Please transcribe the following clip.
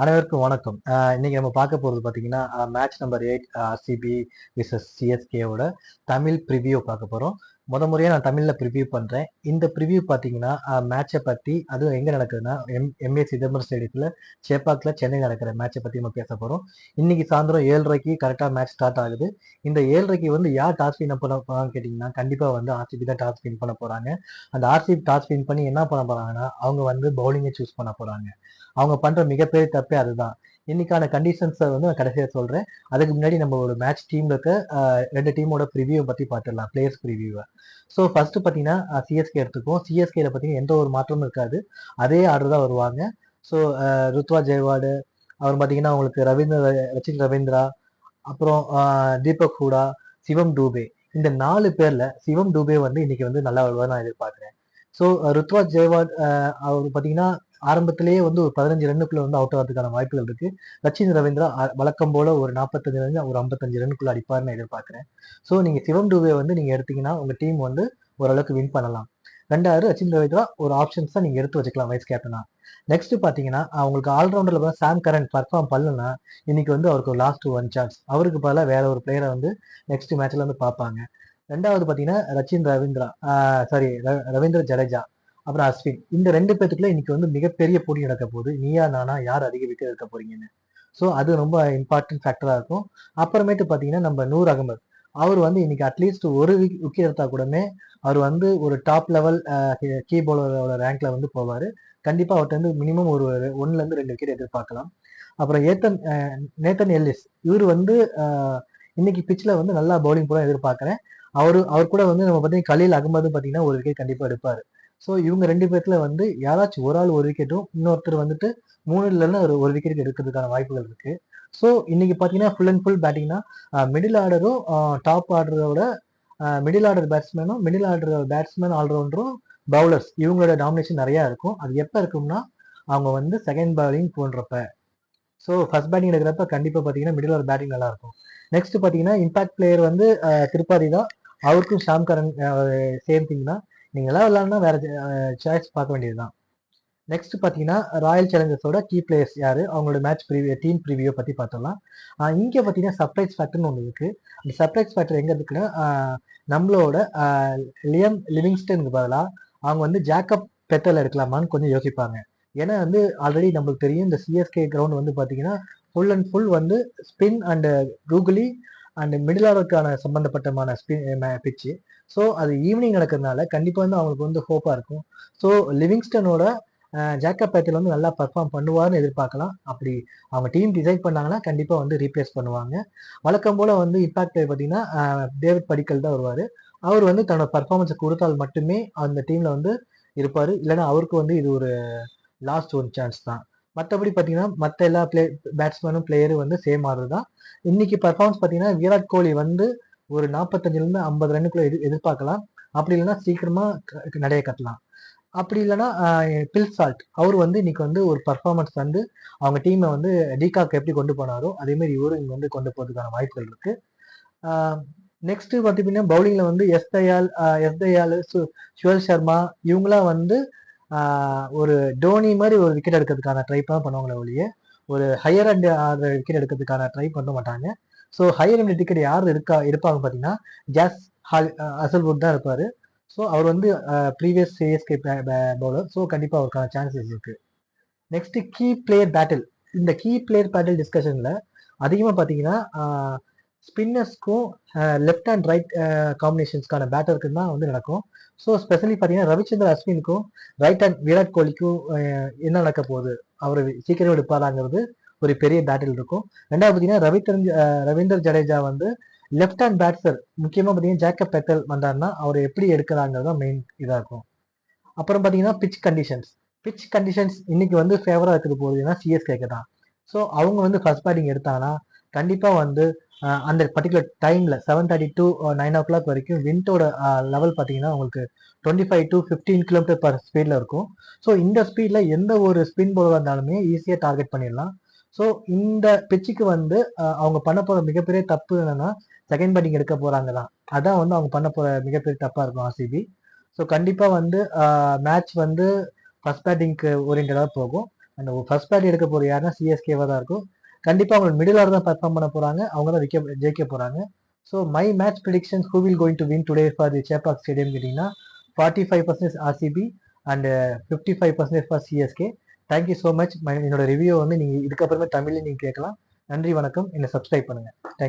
அனைவருக்கும் வணக்கம். அஹ் இன்னைக்கு நம்ம பார்க்க போறது பாத்தீங்கன்னா match number eight RCB versus சிஎஸ்கேவோட Tamil preview பார்க்க போறோம். முத முறையாக நான் தமிழில் ப்ரிவியூ பண்ணுறேன் இந்த ப்ரிவியூ பார்த்தீங்கன்னா மேட்சை பற்றி அதுவும் எங்கே நடக்குதுன்னா எம் எம்ஏ சிதம்பரம் ஸ்டேடியத்தில் சேப்பாக்கில் சென்னை நடக்கிற மேட்சை பற்றி நம்ம பேச போகிறோம் இன்னைக்கு சாயந்தரம் ஏழரைக்கு கரெக்டாக மேட்ச் ஸ்டார்ட் ஆகுது. இந்த ஏழரைக்கு வந்து யார் டாஸ் வின் பண்ண போகிறாங்க கேட்டிங்கன்னா கண்டிப்பாக வந்து ஆர்சிபி தான் டாஸ் வின் பண்ண போகிறாங்க அந்த ஆர்சிபி டாஸ் வின் பண்ணி என்ன பண்ண போகிறாங்கன்னா அவங்க வந்து பவுலிங்கை சூஸ் பண்ண போகிறாங்க அவங்க பண்ணுற மிகப்பெரிய தப்பே அதுதான். இன்னைக்கான கண்டிஷன்ஸை வந்து நான் கடைசியாக சொல்கிறேன் அதுக்கு முன்னாடி நம்மளோட மேட்ச் டீமில் இருக்க. ரெண்டு டீமோட ப்ரிவியூ பற்றி பார்த்துடலாம் பிளேயர்ஸ் ப்ரிவியூவை ஸோ ஃபஸ்ட்டு பார்த்தீங்கன்னா சிஎஸ்கே எடுத்துக்கும் சிஎஸ்கேல பார்த்தீங்கன்னா எந்த ஒரு மாற்றமும் இருக்காது. அதே ஆர்டர் தான் வருவாங்க. ஸோ ருத்வா ஜெயவாடு அவர் பார்த்தீங்கன்னா உங்களுக்கு ரவீந்திர ரச்சின் ரவீந்திரா அப்புறம் தீபக் ஹூடா சிவம் டூபே. இந்த நாலு பேரில் சிவம் டூபே வந்து இன்னைக்கு வந்து நல்லா வருவார் நான் எதிர்பார்க்குறேன். ஸோ ருத்வா ஜெயவாட் அவர் பார்த்தீங்கன்னா ஆரம்பத்திலேயே வந்து ஒரு பதினஞ்சு ரன்னுக்குள்ள வந்து அவுட் ஆகிறதுக்கான வாய்ப்புகள் இருக்கு. ரச்சின் ரவீந்திரா வழக்கம் போல ஒரு நாற்பத்தஞ்சு ரன் ஒரு ஐம்பத்தஞ்சு ரன்னுக்குள்ள அடிப்பார்னு எதிர்பார்க்குறேன். ஸோ நீங்க சிவம் டூவே வந்து நீங்க எடுத்தீங்கன்னா உங்க டீம் வந்து ஓரளவுக்கு வின் பண்ணலாம். ரெண்டாவது ரச்சின் ரவீந்திரா ஒரு ஆப்ஷன்ஸ் தான் நீங்கள் எடுத்து வச்சுக்கலாம் வைஸ் கேப்டனா நெக்ஸ்ட் பார்த்தீங்கன்னா அவங்களுக்கு ஆல்ரவுண்டர்ல சாம் கரன் பர்ஃபார்ம் பண்ணலன்னா இன்னைக்கு வந்து அவருக்கு ஒரு லாஸ்ட் ஒன் சான்ஸ் அவருக்கு பதிலாக வேற ஒரு பிளேயரை வந்து நெக்ஸ்ட் மேட்ச்ல வந்து பார்ப்பாங்க. ரெண்டாவது பார்த்தீங்கன்னா ரச்சின் ரவீந்திரா சாரி ரவீந்திர ஜடேஜா. அப்புறம் அஸ்வின். இந்த ரெண்டு பேத்துக்குள்ள இன்னைக்கு வந்து மிகப்பெரிய போட்டி நடக்க போகுது. நீயா நானா யார் அதிக விக்கெட் எடுக்க போறீங்கன்னு. ஸோ அது ரொம்ப இம்பார்ட்டன்ட் ஃபேக்டரா இருக்கும். அப்புறமேட்டு பாத்தீங்கன்னா நம்ம நூர் அகமது. அவர் வந்து இன்னைக்கு அட்லீஸ்ட் ஒரு விக்கெட் எடுத்தா கூடமே அவர் வந்து ஒரு டாப் லெவல் கீ பவுலரோட ரேங்க்ல வந்து போவார். கண்டிப்பா அவர்கிட்ட வந்து மினிமம் ஒரு ஒன்னுல இருந்து ரெண்டு விக்கெட் எதிர்பார்க்கலாம். அப்புறம் ஏத்தன் நேத்தன் எல்லிஸ். இவர் வந்து இன்னைக்கு பிச்சில் வந்து நல்லா பவுலிங் போட எதிர்பார்க்குறேன். அவர் அவர் கூட வந்து நம்ம பார்த்தீங்கன்னா கலீல் அகமது பார்த்தீங்கன்னா ஒரு விக்கெட் கண்டிப்பாக எடுப்பார். ஸோ இவங்க ரெண்டு பேர்த்துல வந்து யாராச்சும் ஒரு ஆள் ஒரு விக்கெட்டும் இன்னொருத்தர் வந்துட்டு மூணுல ஒரு ஒரு விக்கெட் எடுக்கிறதுக்கான வாய்ப்புகள் இருக்கு. ஸோ இன்னைக்கு பார்த்தீங்கன்னா ஃபுல் அண்ட் ஃபுல் பேட்டிங்னா மிடில் ஆர்டரும் டாப் ஆர்டரோட மிடில் ஆர்டர் பேட்ஸ்மேனும் மிடில் ஆர்டர் பேட்ஸ்மேன் ஆல்ரவுண்டரும் பவுலர்ஸ் இவங்களோட டாமினேஷன் நிறையா இருக்கும். அது எப்போ இருக்கும்னா அவங்க வந்து செகண்ட் பவுலிங் போன்றப்ப. ஸோ ஃபர்ஸ்ட் பேட்டிங் எடுக்கிறப்ப கண்டிப்பாக பார்த்தீங்கன்னா மிடில் ஆர்டர் பேட்டிங் நல்லா இருக்கும். நெக்ஸ்ட் பார்த்தீங்கன்னா இம்பாக்ட் பிளேயர் வந்து திருப்பாதி தான். அவருக்கும் ஷாம் கரன் சேம் திங் தான். நீங்களாம் விளாட்னா வேற சாய்ஸ் பார்க்க வேண்டியதுதான். நெக்ஸ்ட் பார்த்தீங்கன்னா ராயல் சேலஞ்சர்ஸோட கீ பிளேயர்ஸ் யார்? அவங்களோட மேட்ச் ப்ரிவியூ டீம் ப்ரிவியூ பற்றி பார்த்தோம்னா இங்கே பார்த்தீங்கன்னா சர்ப்ரைஸ் ஃபேக்டர்னு ஒன்று இருக்குது அந்த சர்ப்ரைஸ் ஃபேக்டர் எங்கே இருக்குன்னா நம்மளோட லியம் லிவிங்ஸ்டனுக்கு பதிலாக அவங்க வந்து ஜாக்கப் பெத்தல் எடுக்கலாமான்னு கொஞ்சம் யோசிப்பாங்க. ஏன்னா வந்து ஆல்ரெடி நம்மளுக்கு தெரியும் இந்த சிஎஸ்கே கிரவுண்ட் வந்து பார்த்தீங்கன்னா ஃபுல் அண்ட் ஃபுல் வந்து spin and googly and middle ஆர்டருக்கான சம்மந்தப்பட்டமான ஸ்பின் பிச்சு ஸோ அது ஈவினிங் நடக்கிறதுனால கண்டிப்பாக வந்து அவங்களுக்கு வந்து ஹோப்பாக இருக்கும். ஸோ லிவிங்ஸ்டனோட ஜாக்கப் பேத்தில் வந்து நல்லா பர்ஃபார்ம் பண்ணுவார்னு எதிர்பார்க்கலாம். அப்படி அவங்க டீம் டிசைட் பண்ணாங்கன்னா கண்டிப்பாக வந்து ரீப்ளேஸ் பண்ணுவாங்க. வழக்கம் போல் வந்து இம்பாக்ட் பார்த்தீங்கன்னா டேவிட் படிக்கல் தான் வருவார். அவர் வந்து தன்னோட பர்ஃபார்மன்ஸை கொடுத்தால் மட்டுமே அந்த டீமில் வந்து இருப்பார். இல்லைன்னா அவருக்கு வந்து இது ஒரு லாஸ்ட் ஒன் சான்ஸ் தான். மற்றபடி பார்த்தீங்கன்னா மற்ற எல்லா பிளே பேட்ஸ்மேனும் பிளேயரும் வந்து சேம் ஆர்டர் தான் இன்னைக்கு பர்ஃபார்மன்ஸ் பார்த்தீங்கன்னா விராட் கோலி வந்து ஒரு நாற்பத்தஞ்சிலேருந்து ஐம்பது ரன்னுக்குள்ள எதிர் எதிர்பார்க்கலாம். அப்படி இல்லைன்னா சீக்கிரமா க- நடைய கட்டலாம். அப்படி இல்லைன்னா பில் சால்ட் அவர் வந்து இன்னைக்கு வந்து ஒரு பர்ஃபார்மன்ஸ் வந்து அவங்க டீமை வந்து டிகாக் எப்படி கொண்டு போனாரோ அதே மாதிரி இவரும் இங்க வந்து கொண்டு போறதுக்கான வாய்ப்புகள் இருக்கு. நெக்ஸ்ட் பார்த்தீங்கன்னா பவுலிங்ல வந்து எஸ் தயால் எஸ் தயால் சு சுவல் சர்மா இவங்களாம் வந்து ஒரு டோனி மாதிரி ஒரு விக்கெட் எடுக்கிறதுக்கான ட்ரை தான் பண்ணுவாங்களே ஒழிய ஒரு ஹையர் அண்ட் விக்கெட் எடுக்கிறதுக்கான ட்ரை பண்ண மாட்டாங்க. ஸோ ஹையர் அண்ட் டிக்கெட் யார் இருக்கா இருப்பாங்க பார்த்தீங்கன்னா ஜாஸ் ஹால் அசல்வுட் தான் இருப்பார். ஸோ அவர் வந்து ப்ரீவியஸ் சிஎஸ்கே பவுலர் ஸோ கண்டிப்பாக அவருக்கான சான்சஸ் இருக்குது நெக்ஸ்ட்டு கீ பிளேயர் பேட்டில் இந்த கீ பிளேயர் பேட்டில் டிஸ்கஷனில் அதிகமாக பார்த்தீங்கன்னா ஸ்பின்னர்ஸ்க்கும் லெஃப்ட் அண்ட் ரைட் காம்பினேஷன்ஸ்க்கான பேட்டருக்கு தான் வந்து நடக்கும். ஸோ ஸ்பெஷலி பார்த்தீங்கன்னா ரவிச்சந்திர அஸ்வினுக்கும் ரைட் ஹேண்ட் விராட் கோலிக்கும் என்ன நடக்க போகுது? அவர் சீக்கிரம் எடுப்பாராங்கிறது ஒரு பெரிய பேட்டில் இருக்கும். ரெண்டாவது பார்த்தீங்கன்னா ரவி ரவீந்தர் ஜடேஜா வந்து லெஃப்ட் ஹேண்ட் பேட்ஸர் முக்கியமாக பார்த்தீங்கன்னா ஜேக்கப் பெத்தல் வந்தாருன்னா அவர் எப்படி எடுக்கிறாங்கிறது தான் மெயின் இதாக இருக்கும். அப்புறம் பார்த்தீங்கன்னா பிச் கண்டிஷன்ஸ் பிச் கண்டிஷன்ஸ் இன்னைக்கு வந்து ஃபேவராக இருக்கிறது போகுதுன்னா சிஎஸ்கேக்கு தான். ஸோ அவங்க வந்து ஃபர்ஸ்ட் பேட்டிங் எடுத்தாங்கன்னா கண்டிப்பாக வந்து அந்த பர்டிகுலர் டைமில் seven thirty to nine o'clock வரைக்கும் விண்டோட லெவல் பார்த்தீங்கன்னா உங்களுக்கு twenty five to fifteen kilometre per ஸ்பீடில் இருக்கும். ஸோ இந்த ஸ்பீடில் எந்த ஒரு ஸ்பின் பவுலர் இருந்தாலுமே ஈஸியாக டார்கெட் பண்ணிடலாம். ஸோ இந்த பிச்சுக்கு வந்து அவங்க பண்ண போகிற மிகப்பெரிய தப்பு என்னன்னா செகண்ட் பேட்டிங் எடுக்க போகிறாங்க தான் அதான் வந்து அவங்க பண்ண போகிற மிகப்பெரிய தப்பாக இருக்கும் ஆர்சிபி ஸோ கண்டிப்பாக வந்து மேட்ச் வந்து ஃபர்ஸ்ட் பேட்டிங்க்கு ஓரியன்டாக போகும். அண்ட் ஃபர்ஸ்ட் பேட்டிங் எடுக்க போகிற யாருன்னா சிஎஸ்கேவாக தான் இருக்கும். கண்டிப்பாக அவங்க மிடில் ஆர்டர் தான் பர்ஃபார்ம் பண்ண போகிறாங்க அவங்க தான் விக்க ஜெயிக்க போகிறாங்க so my match predictions who will going to win today for the Chepauk stadium கேட்டிங்கன்னா forty five percentage RCB and fifty five percentage for CSK thank you so much என்னோட ரிவ்யூ வந்து நீங்கள் இதுக்கப்புறமே தமிழில் நீங்கள் கேட்கலாம். நன்றி வணக்கம். என்னை சப்ஸ்கிரைப் பண்ணுங்கள் தேங்க்யூ